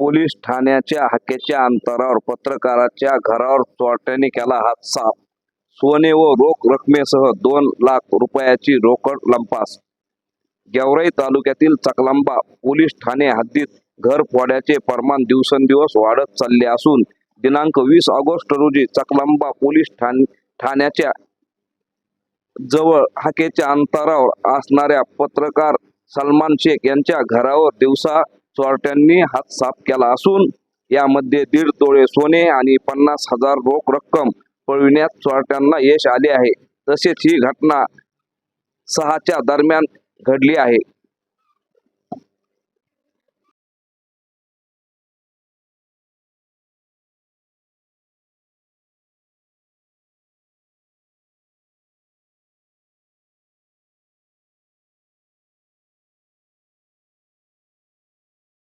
Police ठाण्याच्या हाकेच्या अंतरावर पत्रकाराच्या घरावर चोरट्याने केला हात साफ सोने व रोख रकमेसह दोन लाख रुपयाची रोकड लंपास. गेवराई तालुक्यातील चकलांबा पोलीस ठाणे हद्दीत घर फोड्याचे प्रमाण दिवसेंदिवस वाढत चालले असून दिनांक वीस ऑगस्ट रोजी चकलांबा पोलीस ठाण ठाण्याच्या जवळ हाकेच्या अंतरावर असणाऱ्या पत्रकार सलमान शेख यांच्या घरावर दिवसा चोरट्यांनी हात साफ केला असून यामध्ये दीड तोळे सोने आणि पन्नास हजार रोख रक्कम पळविण्यात चोरट्यांना यश आले आहे. तसेच ही घटना सहाच्या दरम्यान घडली आहे.